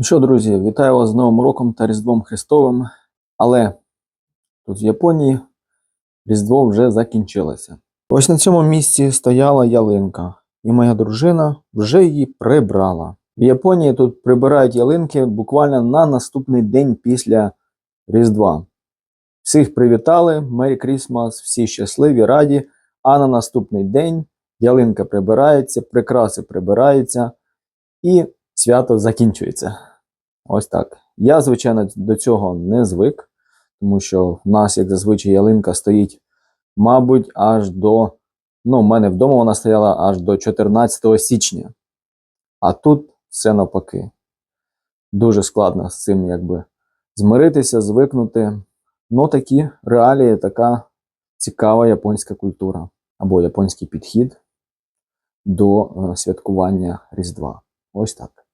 Ну що, друзі, вітаю вас з Новим роком та Різдвом Христовим. Але тут в Японії Різдво вже закінчилося. Ось на цьому місці стояла ялинка, і моя дружина вже її прибрала. В Японії тут прибирають ялинки буквально на наступний день після Різдва. Всіх привітали, Мері Крісмас, всі щасливі, раді. А на наступний день ялинка прибирається, прикраси прибираються і свято закінчується. Ось так. Я, звичайно, до цього не звик, тому що в нас, як зазвичай, ялинка стоїть, мабуть, аж до. Ну, в мене вдома вона стояла аж до 14 січня. А тут все навпаки. Дуже складно з цим якби змиритися, звикнути. Ну, такі реалії, така цікава японська культура або японський підхід до е, святкування Різдва. Ось так.